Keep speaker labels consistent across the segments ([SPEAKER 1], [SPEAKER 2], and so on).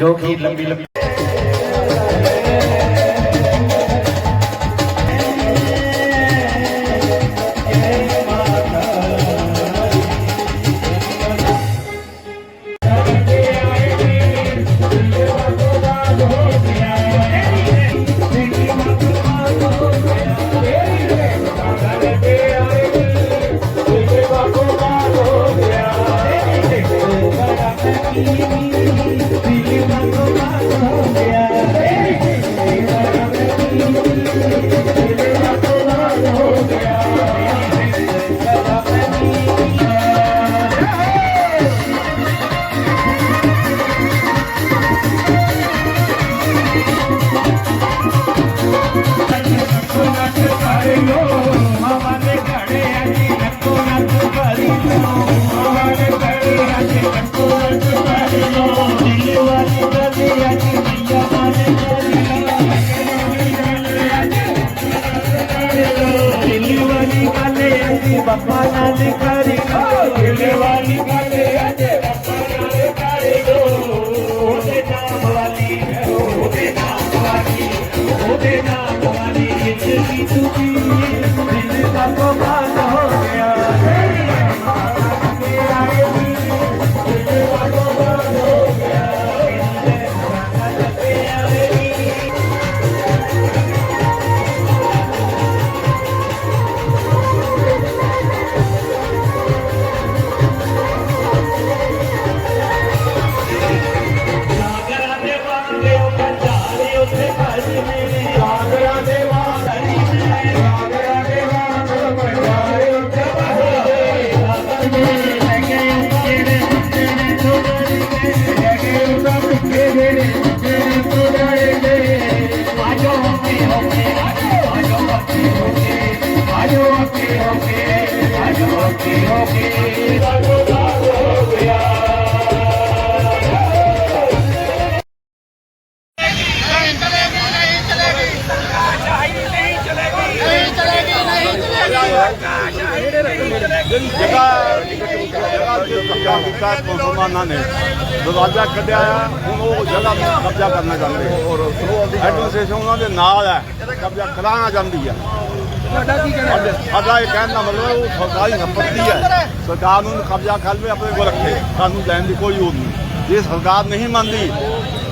[SPEAKER 1] Go, Go keep, keep. Bappa ਨਾਲ
[SPEAKER 2] administration ਉਹਨਾਂ ਦੇ ਨਾਲ ਹੈ ਕਬਜ਼ਾ ਕਰਾਉਣਾ ਚਾਹੁੰਦੀ ਹੈ ਸਾਡਾ ਕੀ ਕਹਿਣਾ ਸਾਡਾ ਇਹ ਕਹਿਣ ਦਾ ਮਤਲਬ ਉਹ ਸਰਕਾਰੀ ਸੰਪਤੀ ਹੈ ਸਰਕਾਰ ਨੂੰ ਕਬਜ਼ਾ ਕਰ ਲਵੇ ਆਪਣੇ ਕੋਲ ਰੱਖੇ ਸਾਨੂੰ ਲੈਣ ਦੀ ਕੋਈ ਉਹ ਨਹੀਂ ਜੇ ਸਰਕਾਰ ਨਹੀਂ ਮੰਨਦੀ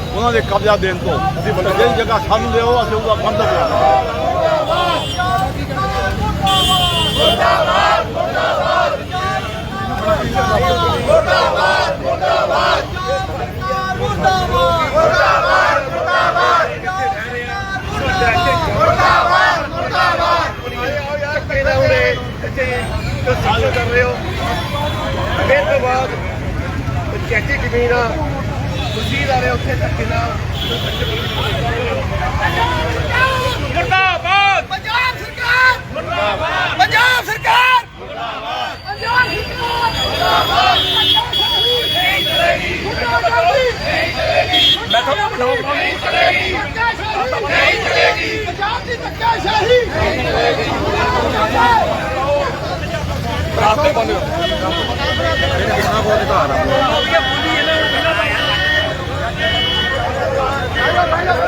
[SPEAKER 2] ਉਹਨਾਂ ਦੇ ਕਬਜ਼ਾ ਦੇਣ ਤੋਂ ਅਸੀਂ ਜਿਹੜੀ ਜਗ੍ਹਾ ਸਾਨੂੰ ਦਿਓ ਅਸੀਂ ਉਹਦਾ ਬੰਦ ਕਰਾਂਗੇ
[SPEAKER 3] ਸਾਲ ਕਰ ਰਹੇ ਹੋ ਫਿਰ ਤੋਂ ਬਾਅਦ ਪੰਚਾਇਤੀ ਜ਼ਮੀਨਾਂ ਤਹਿਸੀਲਦਾਰ ਉੱਥੇ ਧੱਕੇ ਨਾਲ। ਮੁਰਦਾਬਾਦ!
[SPEAKER 4] ਪੰਜਾਬ ਸਰਕਾਰ! ਮੁਰਦਾਬਾਦ! ਪੰਜਾਬ ਸਰਕਾਰ! ਮੁਰਦਾਬਾਦ ਪੰਜਾਬ ਸਰਕਾਰ! ਮੁਰਦਾਬਾਦ! ਨਹੀਂ ਚਲੇਗੀ ਨਹੀਂ ਚਲੇਗੀ ਮੈਂ ਤੁਹਾਨੂੰ ਬਣਾਉਂਗਾ ਨਹੀਂ ਚਲੇਗੀ ਨਹੀਂ ਚਲੇਗੀ ਪੰਜਾਬ ਦੀ ਧੱਕਾਸ਼ਾਹੀ ਨਹੀਂ ਚਲੇਗੀ
[SPEAKER 3] ਰਾਸਤੇ ਬੰਦ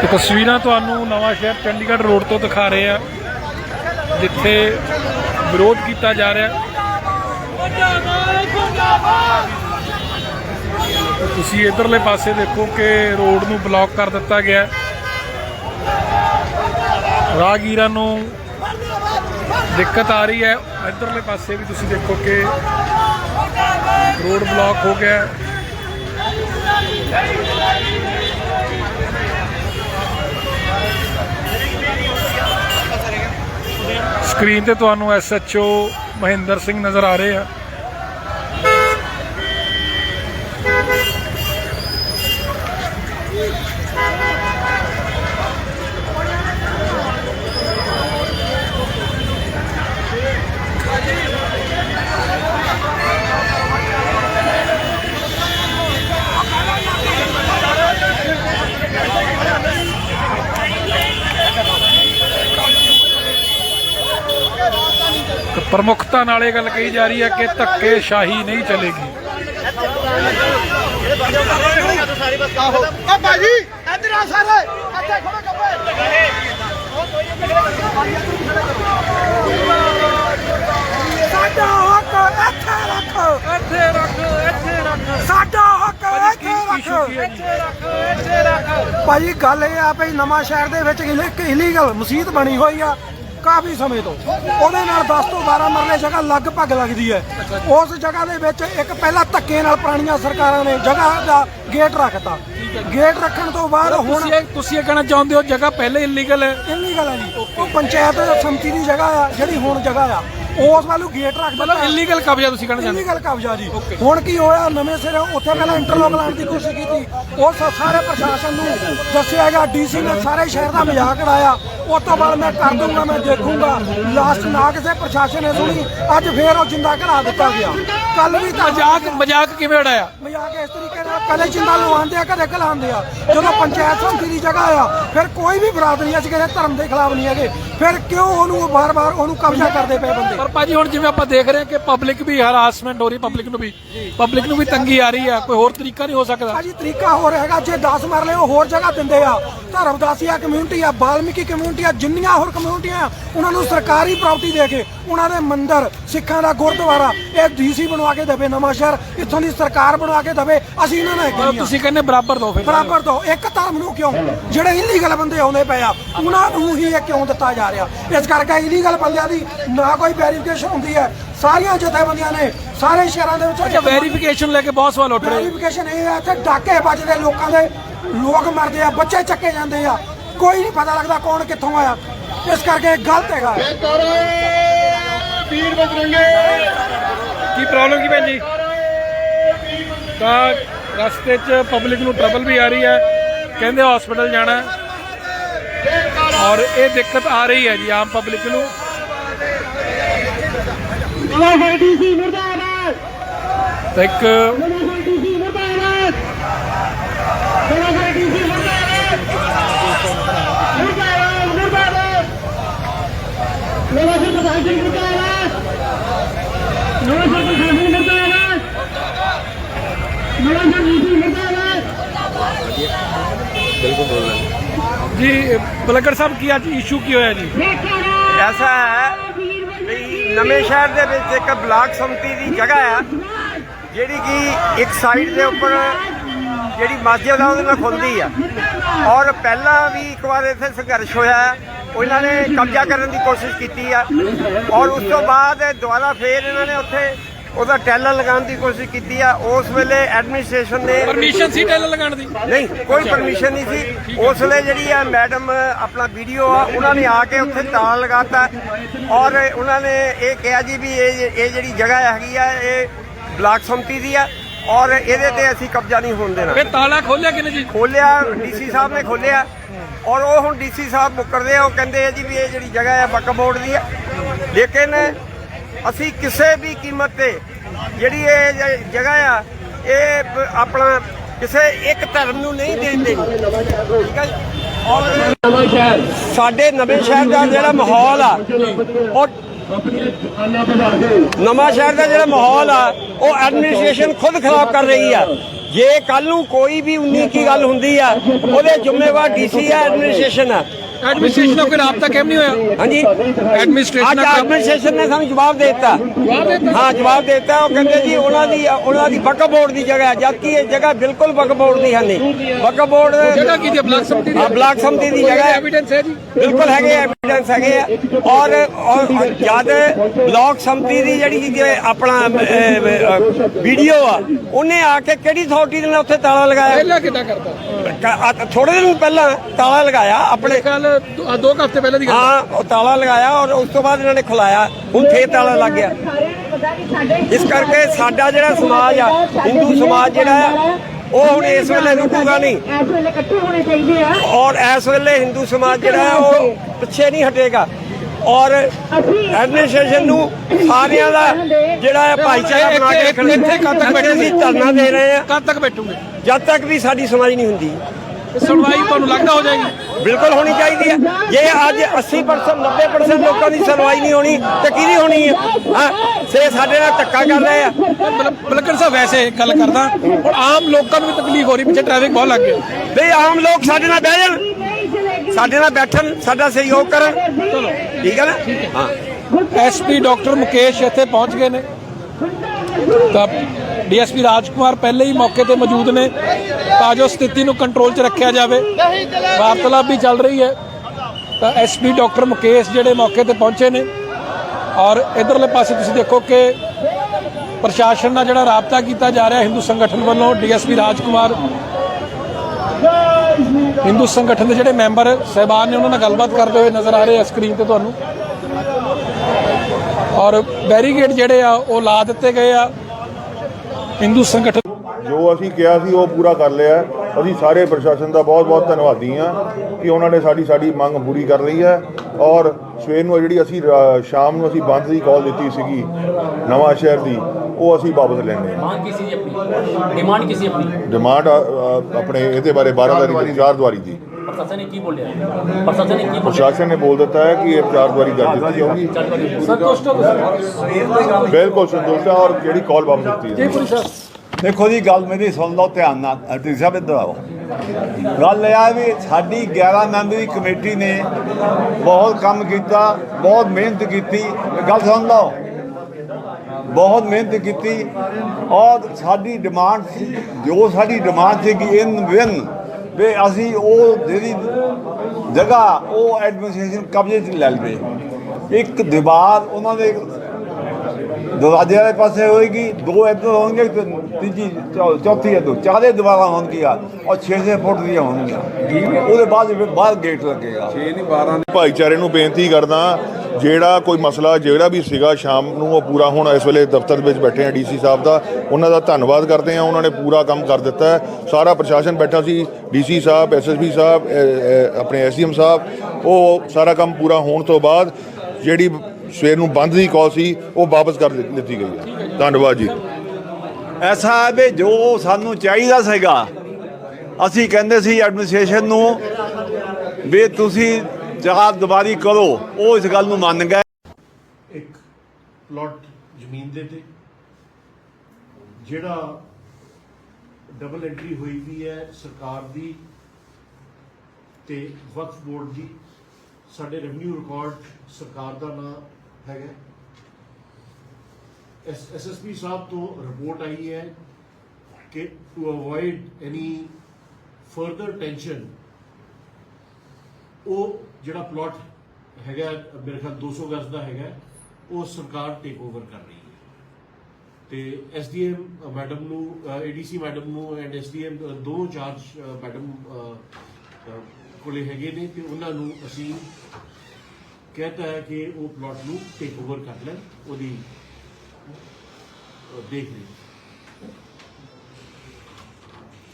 [SPEAKER 5] ਇਹ ਤਸਵੀਰਾਂ ਤੁਹਾਨੂੰ ਨਵਾਂ ਸ਼ਹਿਰ ਚੰਡੀਗੜ੍ਹ ਰੋਡ ਤੋਂ ਦਿਖਾ ਰਹੇ ਆ, ਜਿੱਥੇ ਵਿਰੋਧ ਕੀਤਾ ਜਾ ਰਿਹਾ ਤੁਸੀਂ ਇਧਰਲੇ ਪਾਸੇ ਦੇਖੋ ਕਿ ਰੋਡ ਨੂੰ ਬਲੌਕ ਕਰ ਦਿੱਤਾ ਗਿਆ ਹੈ। ਰਾਹਗੀਰਾਂ ਨੂੰ ਦਿੱਕਤ ਆ ਰਹੀ ਹੈ ਇਧਰਲੇ ਪਾਸੇ ਵੀ ਤੁਸੀਂ ਦੇਖੋ ਕਿ ਰੋਡ ਬਲੌਕ ਹੋ ਗਿਆ। ਸਕਰੀਨ ਤੇ ਤੁਹਾਨੂੰ ਐਸਐਚਓ ਮਹਿੰਦਰ ਸਿੰਘ ਨਜ਼ਰ ਆ ਰਹੇ ਆ। ਪ੍ਰਮੁੱਖਤਾ ਨਾਲ ਇਹ ਗੱਲ ਕਹੀ ਜਾ ਰਹੀ ਹੈ ਕਿ ਧੱਕੇ ਸ਼ਾਹੀ ਨਹੀਂ ਚੱਲੇਗੀ।
[SPEAKER 4] ਭਾਜੀ ਇੱਧਰ ਆ ਸਾਰੇ। ਇੱਥੇ ਖੜੋ ਕੱਪੇ ਸਾਡਾ ਹੱਕ ਇੱਥੇ ਰੱਖ।
[SPEAKER 5] ਇੱਥੇ ਰੱਖ ਇੱਥੇ ਰੱਖ।
[SPEAKER 4] ਸਾਡਾ ਹੱਕ ਇੱਥੇ ਰੱਖ।
[SPEAKER 5] ਇੱਥੇ ਰੱਖ ਇੱਥੇ ਰੱਖ।
[SPEAKER 4] ਭਾਜੀ ਗੱਲ ਇਹ ਆ ਭਈ ਨਵਾਂ ਸ਼ਹਿਰ ਦੇ ਵਿੱਚ ਇਲੀਗਲ ਮਸਜਿਦ ਬਣੀ ਹੋਈ ਆ। ਕਾਫੀ ਸਮੇਂ ਤੋਂ। ਉਹਦੇ ਨਾਲ 10 ਤੋਂ 12 ਮਰਲੇ ਜਗ੍ਹਾ ਲਗਭਗ ਲੱਗਦੀ ਹੈ। ਉਸ ਜਗ੍ਹਾ ਦੇ ਵਿੱਚ ਇੱਕ ਪਹਿਲਾਂ ਧੱਕੇ ਨਾਲ ਪੁਰਾਣੀਆਂ ਸਰਕਾਰਾਂ ਨੇ ਜਗ੍ਹਾ ਦਾ ਗੇਟ ਰੱਖਤਾ। ਗੇਟ ਰੱਖਣ ਤੋਂ ਬਾਅਦ ਹੁਣ
[SPEAKER 5] ਤੁਸੀਂ ਇਹ ਤੁਸੀਂ ਇਹ ਕਹਿਣਾ ਚਾਹੁੰਦੇ ਹੋ ਜਗ੍ਹਾ ਪਹਿਲੇ ਇਲੀਗਲ ਹੈ?
[SPEAKER 4] ਇਲੀਗਲ ਹੈ ਜੀ। ਉਹ ਪੰਚਾਇਤ ਸੰਮਤੀ ਦੀ ਜਗ੍ਹਾ ਆ ਜਿਹੜੀ ਹੁਣ ਜਗ੍ਹਾ ਆ। ਉਸ ਵੱਲੋਂ ਗੇਟ ਰੱਖ ਦਿੱਤਾ।
[SPEAKER 5] ਮਤਲਬ ਇਲੀਗਲ ਕਬਜ਼ਾ ਤੁਸੀਂ ਕਹਿਣਾ ਚਾਹੁੰਦੇ
[SPEAKER 4] ਇਲੀਗਲ ਕਬਜ਼ਾ ਜੀ। ਹੁਣ ਕੀ ਹੋਇਆ? ਨਵੇਂ ਸਿਰੇ ਉੱਥੇ ਪਹਿਲਾਂ ਇੰਟਰਲੋਕ ਲਾਉਣ ਦੀ ਕੋਸ਼ਿਸ਼ ਕੀਤੀ। ਉਸ ਸਾਰੇ ਪ੍ਰਸ਼ਾਸਨ ਨੂੰ ਦੱਸਿਆ ਗਿਆ। ਡੀਸੀ ਨੇ ਸਾਰੇ ਸ਼ਹਿਰ ਦਾ ਮਜ਼ਾਕ ਉਡਾਇਆ। ਉਸ ਤੋਂ ਬਾਅਦ ਮੈਂ ਕਰ ਦੂੰਗਾ ਮੈਂ ਦੇਖੂੰਗਾ। ਲਾਸਟ ਨਾ ਕਿਸੇ ਪ੍ਰਸ਼ਾਸਨ ਨੇ ਸੁਣੀ ਅੱਜ ਫੇਰ ਉਹ ਜਿੰਦਾ ਕਰਾ ਦਿੱਤਾ ਗਿਆ। ਕੱਲ ਵੀ ਤਾਂ
[SPEAKER 5] ਮਜ਼ਾਕ ਮਜ਼ਾਕ ਕਿਵੇਂ ਉਡਾਇਆ?
[SPEAKER 4] ਮਜ਼ਾਕ ਇਸ ਤਰੀਕੇ ਨਾਲ ਕਦੇ ਜਿੰਦਾ ਲਵਾਉਂਦੇ ਆ ਕਦੇ ਕਲਾਉਂਦੇ ਆ। ਜਦੋਂ ਪੰਚਾਇਤ ਸੰਮਤੀ ਦੀ ਜਗ੍ਹਾ ਆ ਫਿਰ ਕੋਈ ਵੀ ਬਰਾਦਰੀ ਅਸੀਂ ਕਿਸੇ ਧਰਮ ਦੇ ਖਿਲਾਫ ਨਹੀਂ ਹੈਗੇ। ਫਿਰ ਕਿਉਂ ਉਹਨੂੰ ਬਾਰ-ਬਾਰ ਉਹਨੂੰ ਕਬਜ਼ਾ ਕਰਦੇ ਪਏ ਬੰਦੇ?
[SPEAKER 5] ਪਰ ਭਾਜੀ ਹੁਣ ਜਿਵੇਂ ਆਪਾਂ ਦੇਖ ਰਹੇ ਹਾਂ ਕਿ ਪਬਲਿਕ ਵੀ ਹਰਾਸਮੈਂਟ ਹੋ ਰਹੀ ਪਬਲਿਕ ਨੂੰ ਵੀ। ਪਬਲਿਕ ਨੂੰ ਵੀ ਤੰਗੀ ਆ ਰਹੀ ਹੈ ਕੋਈ ਹੋਰ ਤਰੀਕਾ ਨਹੀਂ ਹੋ ਸਕਦਾ।
[SPEAKER 4] ਭਾਜੀ ਤਰੀਕਾ ਹੋਰ ਹੈਗਾ ਜੇ 10 ਮਰਲੇ ਉਹ ਹੋਰ ਜਗ੍ਹਾ ਦਿੰਦੇ ਆ। ਧਰਮਦਾਸੀਆ ਕਮਿਊਨਿਟੀ ਆ ਬਾਲਮੀਕੀ ਕਮਿਊਨਿਟੀ ਆ ਜਿੰਨੀਆਂ ਹੋਰ ਕਮਿਊਨਿਟੀਆਂ ਆ ਉਹਨਾਂ ਨੂੰ ਸਰਕਾਰੀ ਪ੍ਰਾਪਰਟੀ ਦੇ ਕੇ ਉਹਨਾਂ ਦੇ ਮੰਦਿਰ ਸਿੱਖਾਂ ਦਾ ਗੁਰਦੁਆਰਾ ਇਹ ਡੀਸੀ ਬਣਵਾ ਕੇ ਦੇਵੇ ਨਵਾਂ ਸ਼ਹਿਰ ਇੱਥੋਂ ਦੀ ਸਰਕਾਰ ਬਣਵਾ ਕੇ ਦੇਵੇ ਅਸੀਂ ਇਹਨਾਂ ਨਾਲ ਹਾਂ।
[SPEAKER 5] ਤੁਸੀਂ ਕਹਿੰਦੇ ਬਰਾਬਰ ਦੋ ਫਿਰ
[SPEAKER 4] ਬਰਾਬਰ ਤੋਂ ਇੱਕ ਧਰਮ ਨੂੰ ਕਿਉਂ? ਜਿਹੜੇ ਇਲੀਗਲ ਬੰਦੇ ਆਉਂਦੇ ਪਏ ਆ ਉਹਨਾਂ ਨੂੰ ਹੀ ਇਹ ਕਿਉਂ ਦਿੱਤਾ ਜਾ ਰਿਹਾ? ਇਸ ਕਰਕੇ ਇਲੀਗਲ ਬੰਦਿਆਂ ਦੀ ਨਾ ਕੋਈ ਵੈਰੀਫਿਕੇਸ਼ਨ ਹੁੰਦੀ ਹੈ। ਸਾਰੀਆਂ ਜਥੇਬੰਦੀਆਂ ਨੇ ਸਾਰੇ ਸ਼ਹਿਰਾਂ ਦੇ ਵਿੱਚ
[SPEAKER 5] ਅੱਛਾ ਵੈਰੀਫਿਕੇਸ਼ਨ ਲੈ ਕੇ ਬਹੁਤ ਸਵਾਲ ਉੱਠ ਰਹੇ।
[SPEAKER 4] ਵੈਰੀਫਿਕੇਸ਼ਨ ਇਹ ਹੈ ਇੱਥੇ ਡਾਕੇ ਵੱਜਦੇ ਲੋਕਾਂ ਦੇ ਲੋਕ ਮਰਦੇ ਆ ਬੱਚੇ ਚੱਕੇ ਜਾਂਦੇ ਆ। ਕੋਈ ਨਹੀਂ ਪਤਾ ਲੱਗਦਾ ਕੌਣ ਕਿੱਥੋਂ ਆਇਆ। ਇਸ ਕਰਕੇ ਇਹ ਗਲਤ ਹੈਗਾ।
[SPEAKER 1] ਵੀਰ ਬਜਰੰਗੇ।
[SPEAKER 5] ਕੀ ਪ੍ਰੋਬਲਮ ਕੀ ਭੈਣ ਜੀ? ਤਾਂ ਰਸਤੇ 'ਚ ਪਬਲਿਕ ਨੂੰ ਟਰਬਲ ਵੀ ਆ ਰਹੀ ਹੈ। ਕਹਿੰਦੇ ਹਸਪੀਟਲ ਜਾਣਾ। ਔਰ ਇਹ ਦਿੱਕਤ ਆ ਰਹੀ ਹੈ ਜੀ ਆਮ ਪਬਲਿਕ ਨੂੰ।
[SPEAKER 1] ਨਵਾਂ ਡੀਸੀ ਮੁਰਦਾਬਾਦ।
[SPEAKER 5] ਤਾਂ ਇੱਕ
[SPEAKER 1] ਨਵਾਂ ਡੀਸੀ ਮੁਰਦਾਬਾਦ। ਨਵਾਂ ਡੀਸੀ ਮੁਰਦਾਬਾਦ ਮੁਰਦਾਬਾਦ ਜੀ
[SPEAKER 5] ਬਲਕਰ ਸਾਹਿਬ, ਕੀ ਅੱਜ ਇਸ਼ੂ ਕੀ ਹੋਇਆ ਜੀ?
[SPEAKER 3] ਐਸਾ ਹੈ ਵੀ ਨਵੇਂ ਸ਼ਹਿਰ ਦੇ ਵਿੱਚ ਇੱਕ ਬਲਾਕ ਸੰਮਤੀ ਦੀ ਜਗ੍ਹਾ ਆ, ਜਿਹੜੀ ਕਿ ਇੱਕ ਸਾਈਡ ਦੇ ਉੱਪਰ ਜਿਹੜੀ ਮਸਜਿਦ ਆ ਉਹਦੇ ਨਾਲ ਖੁੱਲਦੀ ਆ। ਔਰ ਪਹਿਲਾਂ ਵੀ ਇੱਕ ਵਾਰ ਇੱਥੇ ਸੰਘਰਸ਼ ਹੋਇਆ। ਉਹਨਾਂ ਨੇ ਕਬਜ਼ਾ ਕਰਨ ਦੀ ਕੋਸ਼ਿਸ਼ ਕੀਤੀ ਆ। ਔਰ ਉਸ ਤੋਂ ਬਾਅਦ ਦੁਬਾਰਾ ਫੇਰ ਇਹਨਾਂ ਨੇ ਉੱਥੇ ਉਹਦਾ ਟੈਲਰ ਲਗਾਉਣ ਦੀ ਕੋਸ਼ਿਸ਼ ਕੀਤੀ ਆ। ਉਸ ਵੇਲੇ ਐਡਮਿਨਿਸਟ੍ਰੇਸ਼ਨ ਨੇ
[SPEAKER 5] ਪਰਮਿਸ਼ਨ ਸੀ ਟੈਲ ਲਗਾਉਣ ਦੀ?
[SPEAKER 3] ਨਹੀਂ ਕੋਈ ਪਰਮਿਸ਼ਨ ਨਹੀਂ ਸੀ। ਉਸ ਵੇਲੇ ਜਿਹੜੀ ਆ ਮੈਡਮ ਆਪਣਾ ਵੀਡੀਓ ਆ ਉਹਨਾਂ ਨੇ ਆ ਕੇ ਉੱਥੇ ਤਾਲਾ ਲਗਾਤਾ। ਔਰ ਉਹਨਾਂ ਨੇ ਇਹ ਕਿਹਾ ਜੀ ਵੀ ਇਹ ਇਹ ਜਿਹੜੀ ਜਗ੍ਹਾ ਹੈਗੀ ਆ ਇਹ ਬਲਾਕ ਸੰਮਤੀ ਦੀ ਆ। ਔਰ ਇਹਦੇ ਤੇ ਅਸੀਂ ਕਬਜ਼ਾ ਨਹੀਂ ਹੋਣ ਦੇਣਾ।
[SPEAKER 5] ਫਿਰ ਤਾਲਾ ਖੋਲਿਆ ਕਿਨੇ ਜੀ?
[SPEAKER 3] ਖੋਲਿਆ ਡੀਸੀ ਸਾਹਿਬ ਨੇ ਖੋਲਿਆ। ਔਰ ਉਹ ਹੁਣ ਡੀਸੀ ਸਾਹਿਬ ਮੁੱਕਰਦੇ ਆ ਉਹ ਕਹਿੰਦੇ ਆ ਜੀ ਵੀ ਇਹ ਜਿਹੜੀ ਜਗ੍ਹਾ ਆ ਬੱਕ ਬੋਰਡ ਦੀ ਆ। ਲੇਕਿਨ ਅਸੀਂ ਕਿਸੇ ਵੀ ਕੀਮਤ ਤੇ ਜਿਹੜੀ ਇਹ ਜਗ੍ਹਾ ਆ ਇਹ ਆਪਣਾ ਕਿਸੇ ਇੱਕ ਧਰਮ ਨੂੰ ਨਹੀਂ ਦੇਣੀ ਠੀਕ ਹੈ? ਔਰ ਸਾਡੇ ਨਵੇਂ ਸ਼ਹਿਰ ਦਾ ਜਿਹੜਾ ਮਾਹੌਲ ਆ ਉਹ ਨਵਾਂ ਸ਼ਹਿਰ ਦਾ ਜਿਹੜਾ ਮਾਹੌਲ ਆ, ਉਹ ਐਡਮਿਨਿਸਟ੍ਰੇਸ਼ਨ ਖੁਦ ਖਰਾਬ ਕਰ ਰਹੀ ਆ। ਜੇ ਕੱਲ ਨੂੰ ਕੋਈ ਵੀ 19 ਕੀ ਗੱਲ ਹੁੰਦੀ ਆ, ਉਹਦੇ ਜ਼ਿੰਮੇਵਾਰ ਡੀਸੀ ਆ ਐਡਮਿਨਿਸਟ੍ਰੇਸ਼ਨ ਆ।
[SPEAKER 5] ਐਡਮਿਨਿਸਟ੍ਰੇਸ਼ਨ ਨਾਲ ਕੋਈ ਰਾਬਤਾ ਕਿਉਂ ਨਹੀਂ ਹੋਇਆ
[SPEAKER 3] ਹਾਂਜੀ
[SPEAKER 5] ਐਡਮਿਨਿਸਟ੍ਰੇਸ਼ਨ
[SPEAKER 3] ਅੱਜ
[SPEAKER 5] ਨਾਲ
[SPEAKER 3] ਐਡਮਿਨਿਸਟ੍ਰੇਸ਼ਨ ਨੇ ਸਾਨੂੰ ਜਵਾਬ ਦੇ ਦਿੱਤਾ। ਹਾਂ ਜਵਾਬ ਦੇ ਦਿੱਤਾ। ਉਹ ਕਹਿੰਦੇ ਜੀ ਉਹਨਾਂ ਦੀ ਉਹਨਾਂ ਦੀ ਵਕਫ ਬੋਰਡ ਦੀ ਜਗ੍ਹਾ ਹੈ। ਜਦਕਿ ਇਹ ਜਗ੍ਹਾ ਬਿਲਕੁਲ ਵਕਫ ਬੋਰਡ ਦੀ ਹੈ ਨਹੀਂ। ਵਕਫ ਬੋਰਡ
[SPEAKER 5] ਜਗ੍ਹਾ ਕੀ ਦੀ ਬਲਾਕ ਸੰਮਤੀ ਦੀ
[SPEAKER 3] ਹਾਂ? ਬਲਾਕ ਸੰਮਤੀ ਦੀ ਜਗ੍ਹਾ ਹੈ।
[SPEAKER 5] ਐਵੀਡੈਂਸ ਹੈ ਜੀ?
[SPEAKER 3] ਬਿਲਕੁਲ ਹੈਗੇ ਐਵੀਡੈਂਸ ਹੈਗੇ ਆ। ਔਰ ਔਰ ਜਦ ਬਲਾਕ ਸੰਮਤੀ ਦੀ ਜਿਹੜੀ ਜੇ ਆਪਣਾ ਵੀਡੀਓ ਆ ਉਹਨੇ ਆ ਕੇ ਕਿਹੜੀ ਅਥਾਰਟੀ ਦੇ ਨਾਲ ਉੱਥੇ ਤਾਲਾ ਲਗਾਇਆ?
[SPEAKER 5] ਪਹਿਲਾਂ ਕਿੱਦਾਂ ਕਰਦਾ
[SPEAKER 3] ਥੋੜੇ ਦਿਨ ਪਹਿਲਾਂ ਤਾਲਾ ਲਗਾਇਆ ਆਪਣੇ
[SPEAKER 5] ਕੱਲ ਦੋ ਕੁ ਹਫ਼ਤੇ ਪਹਿਲਾਂ ਦੀ ਗੱਲ ਹੈ।
[SPEAKER 3] ਹਾਂ ਉਹ ਤਾਲਾ ਲਗਾਇਆ ਔਰ ਉਸ ਤੋਂ ਬਾਅਦ ਇਹਨਾਂ ਨੇ ਖੁਲਾਇਆ। ਹੁਣ ਫੇਰ ਤਾਲਾ ਲੱਗ ਗਿਆ। ਇਸ ਕਰਕੇ ਸਾਡਾ ਜਿਹੜਾ ਸਮਾਜ ਆ ਹਿੰਦੂ ਸਮਾਜ ਜਿਹੜਾ ਆ ਉਹ ਹੁਣ ਇਸ ਵੇਲੇ ਰੁਕੂਗਾ ਨਹੀਂ।
[SPEAKER 6] ਇਸ ਵੇਲੇ ਇਕੱਠੇ ਹੋਣੇ ਚਾਹੀਦੇ ਆ।
[SPEAKER 3] ਔਰ ਇਸ ਵੇਲੇ ਹਿੰਦੂ ਸਮਾਜ ਜਿਹੜਾ ਹੈ ਉਹ ਪਿੱਛੇ ਨਹੀਂ ਹਟੇਗਾ। ਔਰ ਐਡਮਿਨਿਸਟ੍ਰੇਸ਼ਨ ਨੂੰ ਸਾਰਿਆਂ ਦਾ ਜਿਹੜਾ ਹੈ ਭਾਈਚਾਰਾ ਬਣਾ ਕੇ ਰੱਖਣਾ
[SPEAKER 5] ਇੱਥੇ ਕਦ ਤੱਕ
[SPEAKER 3] ਇੱਥੇ ਅਸੀਂ ਧਰਨਾ ਦੇ ਰਹੇ ਹਾਂ।
[SPEAKER 5] ਕਦ ਤੱਕ ਬੈਠੋਗੇ?
[SPEAKER 3] ਜਦ ਤੱਕ ਵੀ ਸਾਡੀ ਸੁਣਵਾਈ ਨਹੀਂ ਹੁੰਦੀ।
[SPEAKER 5] ਸੁਣਵਾਈ ਤੁਹਾਨੂੰ ਲੱਗਦਾ ਹੋ ਜਾਏਗੀ?
[SPEAKER 3] ਬਿਲਕੁਲ ਹੋਣੀ ਚਾਹੀਦੀ ਹੈ। ਜੇ ਅੱਜ 80% 90% ਲੋਕਾਂ ਦੀ ਸੁਣਵਾਈ ਨਹੀਂ ਹੋਣੀ ਤੇ ਕਿਹਦੀ ਹੋਣੀ ਹੈ? ਹਾਂ ਸੇ ਸਾਡੇ ਨਾਲ ਧੱਕਾ ਕਰ ਰਹੇ ਆ।
[SPEAKER 5] ਬਲਕਰ ਸਾਹਿਬ ਵੈਸੇ ਇੱਕ ਗੱਲ ਕਰਦਾ ਹੁਣ ਆਮ ਲੋਕਾਂ ਨੂੰ ਵੀ ਤਕਲੀਫ ਹੋ ਰਹੀ ਪਿੱਛੇ ਟ੍ਰੈਫਿਕ ਬਹੁਤ ਲੱਗ ਗਿਆ।
[SPEAKER 3] ਵੀ ਆਮ ਲੋਕ ਸਾਡੇ ਨਾਲ ਬਹਿ ਜਾਣ। ਸਾਡੇ ਨਾਲ ਬੈਠਣ ਸਾਡਾ ਸਹਿਯੋਗ ਕਰਨ। ਠੀਕ ਹੈ ਨਾ? ਹਾਂ।
[SPEAKER 5] ਐਸਪੀ ਡਾਕਟਰ ਮੁਕੇਸ਼ ਇੱਥੇ ਪਹੁੰਚ ਗਏ ਨੇ। ਤਾਂ ਡੀਐਸਪੀ ਰਾਜਕੁਮਾਰ ਪਹਿਲੇ ਹੀ ਮੌਕੇ ਤੇ ਮੌਜੂਦ ਨੇ ਤਾਂ ਜੋ ਸਥਿਤੀ ਨੂੰ ਕੰਟਰੋਲ 'ਚ ਰੱਖਿਆ ਜਾਵੇ। ਵਾਰਤਾਲਾਪ ਵੀ ਚੱਲ ਰਹੀ ਹੈ। ਤਾਂ ਐਸਪੀ ਡਾਕਟਰ ਮੁਕੇਸ਼ ਜਿਹੜੇ ਮੌਕੇ ਤੇ ਪਹੁੰਚੇ ਨੇ ਔਰ ਇਧਰਲੇ ਪਾਸੇ ਤੁਸੀਂ ਦੇਖੋ ਕਿ ਪ੍ਰਸ਼ਾਸਨ ਨਾਲ ਜਿਹੜਾ ਰਾਬਤਾ ਕੀਤਾ ਜਾ ਰਿਹਾ ਹਿੰਦੂ ਸੰਗਠਨ ਵੱਲੋਂ, ਡੀਐਸਪੀ ਰਾਜਕੁਮਾਰ। ਹਿੰਦੂ ਸੰਗਠਨ ਦੇ ਜਿਹੜੇ ਮੈਂਬਰ ਸਹਿਬਾਨ ਨੇ ਉਹਨਾਂ ਨਾਲ ਗੱਲਬਾਤ ਕਰਦੇ ਹੋਏ ਨਜ਼ਰ ਆ ਰਹੇ ਆ ਸਕਰੀਨ ਤੇ ਤੁਹਾਨੂੰ। ਔਰ ਬੈਰੀਗੇਟ ਜਿਹੜੇ ਆ ਉਹ ਲਾ ਦਿੱਤੇ ਗਏ ਆ। ਹਿੰਦੂ ਸੰਗਠਨ
[SPEAKER 7] ਜੋ ਅਸੀਂ ਕਿਹਾ ਸੀ ਉਹ ਪੂਰਾ ਕਰ ਲਿਆ। ਅਸੀਂ ਸਾਰੇ ਪ੍ਰਸ਼ਾਸਨ ਦਾ ਬਹੁਤ-ਬਹੁਤ ਧੰਨਵਾਦੀ ਹਾਂ ਕਿ ਉਹਨਾਂ ਨੇ ਸਾਡੀ ਸਾਡੀ ਮੰਗ ਪੂਰੀ ਕਰ ਲਈ ਹੈ। ਔਰ ਸਵੇਰ ਨੂੰ ਜਿਹੜੀ ਅਸੀਂ ਸ਼ਾਮ ਨੂੰ ਅਸੀਂ ਬੰਦ ਦੀ ਕਾਲ ਦਿੱਤੀ ਸੀਗੀ ਨਵਾਂ ਸ਼ਹਿਰ ਦੀ ਉਹ ਅਸੀਂ ਵਾਪਸ ਲੈਣੇ
[SPEAKER 8] ਆ ਡਿਮਾਂਡ ਕਿਸੇ ਆਪਣੀ?
[SPEAKER 7] ਡਿਮਾਂਡ ਆਪਣੇ ਇਹਦੇ ਬਾਰੇ 12 ਦਾ ਰਿਪੋਰਟ ਚਾਰ ਦੁਆਰੀ ਦੀ। ਪ੍ਰਸ਼ਾਸਨ ਨੇ ਬੋਲ ਦਿੱਤਾ ਹੈ ਕਿ ਇਹ ਕਾਰਵਾਈ ਕਰ ਦਿੱਤੀ ਜਾਊਗੀ।
[SPEAKER 8] ਸੰਤੁਸ਼ਟ ਹੋ ਤੁਸੀਂ?
[SPEAKER 7] ਬਿਲਕੁਲ ਸੰਤੁਸ਼ਟ ਹਾਂ ਔਰ
[SPEAKER 2] ਦੇਖੋ ਜੀ ਗੱਲ ਮੇਰੀ ਸੁਣ ਲਓ ਧਿਆਨ ਨਾਲ। ਡਾਕਟਰ ਸਾਹਿਬ ਇੱਧਰ ਆਓ। ਗੱਲ ਇਹ ਆ ਵੀ ਸਾਡੀ 11 ਮੈਂਬਰੀ ਕਮੇਟੀ ਨੇ ਬਹੁਤ ਕੰਮ ਕੀਤਾ ਬਹੁਤ ਮਿਹਨਤ ਕੀਤੀ। ਗੱਲ ਸੁਣ ਲਓ ਬਹੁਤ ਮਿਹਨਤ ਕੀਤੀ ਔਰ ਸਾਡੀ ਡਿਮਾਂਡ ਸੀ ਜੋ ਸਾਡੀ ਡਿਮਾਂਡ ਸੀ ਕਿ ਇਨ ਵਿਨ ਵੀ ਅਸੀਂ ਉਹ ਜਿਹੜੀ ਜਗ੍ਹਾ, ਉਹ ਐਡਮਿਨਿਸਟ੍ਰੇਸ਼ਨ ਕਬਜ਼ੇ 'ਚ ਲੈ ਲਵੇ। ਇੱਕ ਦੀਵਾਰ ਉਹਨਾਂ ਦੇ ਦਰਵਾਜ਼ੇ ਵਾਲੇ ਪਾਸੇ ਹੋਏਗੀ ਦੋ ਇੱਧਰ ਹੋਣਗੇ ਤੇ ਤੀਜੀ ਚੌਥੀ ਇੱਧਰ। ਚਾਰੇ ਦੀਵਾਰਾਂ ਹੋਣਗੀਆਂ ਔਰ 6-6 ਫੁੱਟ ਦੀਆਂ ਹੋਣਗੀਆਂ। ਉਹਦੇ ਬਾਅਦ ਫਿਰ ਬਾਹਰ ਗੇਟ ਲੱਗੇਗਾ।
[SPEAKER 7] ਭਾਈਚਾਰੇ ਨੂੰ ਬੇਨਤੀ ਕਰਦਾ ਜਿਹੜਾ ਕੋਈ ਮਸਲਾ ਜਿਹੜਾ ਵੀ ਸੀਗਾ ਸ਼ਾਮ ਨੂੰ ਉਹ ਪੂਰਾ ਹੁਣ ਇਸ ਵੇਲੇ ਦਫ਼ਤਰ ਵਿੱਚ ਬੈਠੇ ਆ ਡੀਸੀ ਸਾਹਿਬ ਦਾ। ਉਹਨਾਂ ਦਾ ਧੰਨਵਾਦ ਕਰਦੇ ਆ ਉਹਨਾਂ ਨੇ ਪੂਰਾ ਕੰਮ ਕਰ ਦਿੱਤਾ ਸਾਰਾ ਪ੍ਰਸ਼ਾਸਨ ਬੈਠਾ ਸੀ ਡੀਸੀ ਸਾਹਿਬ ਐਸਐਸਪੀ ਸਾਹਿਬ ਆਪਣੇ ਐਸਡੀਐਮ ਸਾਹਿਬ ਉਹ ਸਾਰਾ ਕੰਮ ਪੂਰਾ ਹੋਣ ਤੋਂ ਬਾਅਦ ਜਿਹੜੀ ਸਵੇਰ ਨੂੰ ਬੰਦ ਦੀ ਕਾਲ ਸੀ ਉਹ ਵਾਪਸ ਕਰ ਦਿੱਤੀ ਗਈ ਹੈ। ਧੰਨਵਾਦ ਜੀ।
[SPEAKER 2] ਐਸਾ ਹੈ ਵੀ ਜੋ ਸਾਨੂੰ ਚਾਹੀਦਾ ਸੀਗਾ ਅਸੀਂ ਕਹਿੰਦੇ ਸੀ ਐਡਮਿਨਿਸਟ੍ਰੇਸ਼ਨ ਨੂੰ ਵੀ ਤੁਸੀਂ ਚਾਰ ਦੀਵਾਰੀ ਕਰੋ ਉਹ ਇਸ ਗੱਲ ਨੂੰ ਮੰਨ ਗਏ।
[SPEAKER 9] ਇੱਕ ਪਲਾਟ ਜ਼ਮੀਨ ਦੇ ਤੇ ਜਿਹੜਾ ਡਬਲ ਐਂਟਰੀ ਹੋਈ ਵੀ ਹੈ ਸਰਕਾਰ ਦੀ ਤੇ ਵਕਫ ਬੋਰਡ ਦੀ ਸਾਡੇ ਰੈਵਨਿਊ ਰਿਕਾਰਡ ਸਰਕਾਰ ਦਾ ਨਾਮ ਹੈਗਾ। ਐਸ ਐਸਐਸਪੀ ਸਾਹਿਬ ਤੋਂ ਰਿਪੋਰਟ ਆਈ ਹੈ ਕਿ to avoid any further tension ਉਹ ਜਿਹੜਾ ਪਲਾਟ ਹੈਗਾ, ਮੇਰੇ ਖਿਆਲ 200 ਗਜ਼ ਦਾ ਹੈਗਾ, ਉਹ ਸਰਕਾਰ ਟੇਕ ਓਵਰ ਕਰ ਰਹੀ ਹੈ। ਤੇ ਐਸਡੀਐਮ ਮੈਡਮ ਨੂੰ ਏਡੀਸੀ ਮੈਡਮ ਨੂੰ ਐਂਡ ਐਸਡੀਐਮ ਦੋ ਚਾਰਜ ਮੈਡਮ ਕੋਲੇ ਹੈਗੇ ਨੇ ਤੇ ਉਹਨਾਂ ਨੂੰ ਅਸੀਂ ਕਹਤਾ ਹੈ ਕਿ ਉਹ ਪਲਾਟ ਨੂੰ ਟੇਕ ਓਵਰ ਕਰ ਲੈਣ ਉਹਦੀ ਅਹ, ਦੇਖ ਲਈ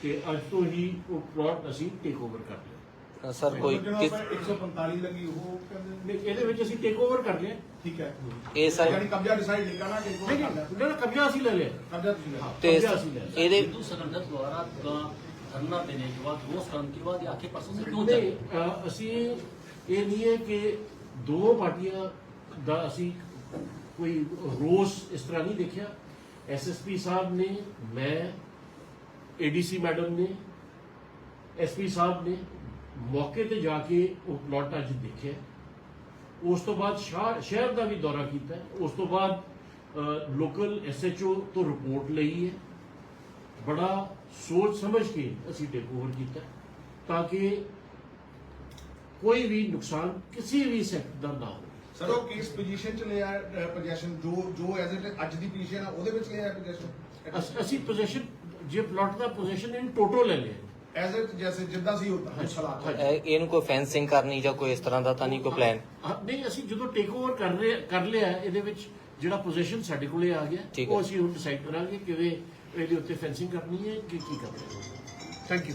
[SPEAKER 9] ਤੇ ਅੱਜ ਤੋਂ ਹੀ ਉਹ ਪਲਾਟ ਅਸੀਂ ਟੇਕ ਓਵਰ ਕਰ ਲਿਆ
[SPEAKER 8] सर कोई किस
[SPEAKER 10] 145 ਲੱਗੀ ਉਹ ਕਹਿੰਦੇ
[SPEAKER 9] ਨਹੀਂ, ਇਹਦੇ ਵਿੱਚ ਅਸੀਂ ਟੇਕ ਓਵਰ ਕਰ ਲਿਆ
[SPEAKER 10] ਠੀਕ ਹੈ
[SPEAKER 8] ਇਹ ਸਰ
[SPEAKER 10] ਯਾਨੀ ਕਬਜ਼ਾ ਡਿਸਾਈਡ ਨਹੀਂ ਕਰਨਾ ਕਿ ਕੋਲ
[SPEAKER 9] ਨਹੀਂ
[SPEAKER 10] ਕਰ ਲਿਆ
[SPEAKER 9] ਨਹੀਂ ਨਾ, ਕਬਜ਼ਾ ਅਸੀਂ ਲੈ ਲਿਆ
[SPEAKER 10] ਕਬਜ਼ਾ ਤੁਸੀਂ ਲੈ
[SPEAKER 9] ਹਾਂ,
[SPEAKER 8] ਤੇ
[SPEAKER 9] ਕਬਜ਼ਾ ਅਸੀਂ ਲੈ ਲਿਆ
[SPEAKER 8] ਇਹਦੇ
[SPEAKER 11] हिंदू संगठन द्वारा धरना देने के बाद रोज करने के बाद ये आखिर परसों से क्यों
[SPEAKER 9] ਨਹੀਂ,
[SPEAKER 11] चल
[SPEAKER 9] ਅ, ਅਸੀਂ ਇਹ ਨਹੀਂ ਹੈ ਕਿ ਦੋ ਪਾਰਟੀਆਂ ਦਾ ਅਸੀਂ ਕੋਈ ਰੋਸ ਇਸ ਤਰ੍ਹਾਂ ਨਹੀਂ ਦੇਖਿਆ। ਐਸਐਸਪੀ ਸਾਹਿਬ ਨੇ, ਮੈਂ ਏਡੀਸੀ ਮੈਡਮ ਨੇ ਐਸਪੀ ਸਾਹਿਬ ਨੇ ਮੌਕੇ ਤੇ ਜਾ ਕੇ ਉਹ ਪਲਾਟ ਅੱਜ ਦੇਖਿਆ। ਉਸ ਤੋਂ ਬਾਅਦ ਸ਼ਾ- ਸ਼ਹਿਰ ਦਾ ਵੀ ਦੌਰਾ ਕੀਤਾ। ਉਸ ਤੋਂ ਬਾਅਦ ਲੋਕਲ ਐਸਐਚਓ ਤੋਂ ਰਿਪੋਰਟ ਲਈ ਹੈ। ਬੜਾ ਸੋਚ ਸਮਝ ਕੇ ਅਸੀਂ ਟੇਕ ਓਵਰ ਕੀਤਾ ਤਾਂ ਕਿ ਕੋਈ ਵੀ ਨੁਕਸਾਨ ਕਿਸੇ ਵੀ ਸੈਕਟਰ ਦਾ ਨਾ ਹੋਵੇ।
[SPEAKER 10] ਸਰ ਉਹ ਕੇਸ ਪੋਜੀਸ਼ਨ ਚ ਲਿਆ ਪੋਜੀਸ਼ਨ ਜੋ ਜੋ ਐਜ਼ ਇਟ ਅੱਜ ਦੀ ਪੋਜੀਸ਼ਨ ਆ ਉਹਦੇ ਵਿੱਚ ਲਿਆ ਪੋਜੀਸ਼ਨ
[SPEAKER 9] ਅਸ- ਪੋਜੀਸ਼ਨ ਜੇ ਪਲਾਟ ਦਾ ਪੋਜੀਸ਼ਨ ਇਨ ਟੋਟਲ ਲੈ ਲਿਆ।
[SPEAKER 10] ਐਜ਼ ਇਟ ਜੈਸੇ ਜਿੱਦਾਂ ਸੀ ਹੁੰਦਾ ਹਾਲਾਤ
[SPEAKER 8] ਇਹਨੂੰ ਕੋਈ ਫੈਂਸਿੰਗ ਕਰਨੀ ਜਾਂ ਕੋਈ ਇਸ ਤਰ੍ਹਾਂ ਦਾ ਤਾਂ ਨਹੀਂ ਕੋਈ ਪਲਾਨ
[SPEAKER 9] ਨਹੀਂ ਅਸੀਂ ਜਦੋਂ ਟੇਕ ਓਵਰ ਕਰ ਰਹੇ ਕਰ ਲਿਆ ਇਹਦੇ ਵਿੱਚ ਜਿਹੜਾ ਪੋਜੀਸ਼ਨ ਸਾਡੇ ਕੋਲੇ ਆ ਗਿਆ। ਉਹ ਅਸੀਂ ਹੁਣ ਡਿਸਾਈਡ ਕਰਾਂਗੇ ਕਿਵੇਂ ਇਹਦੇ ਉੱਤੇ ਫੈਂਸਿੰਗ ਕਰਨੀ ਹੈ ਕਿ ਕੀ ਕਰਨਾ ਹੈ। Thank you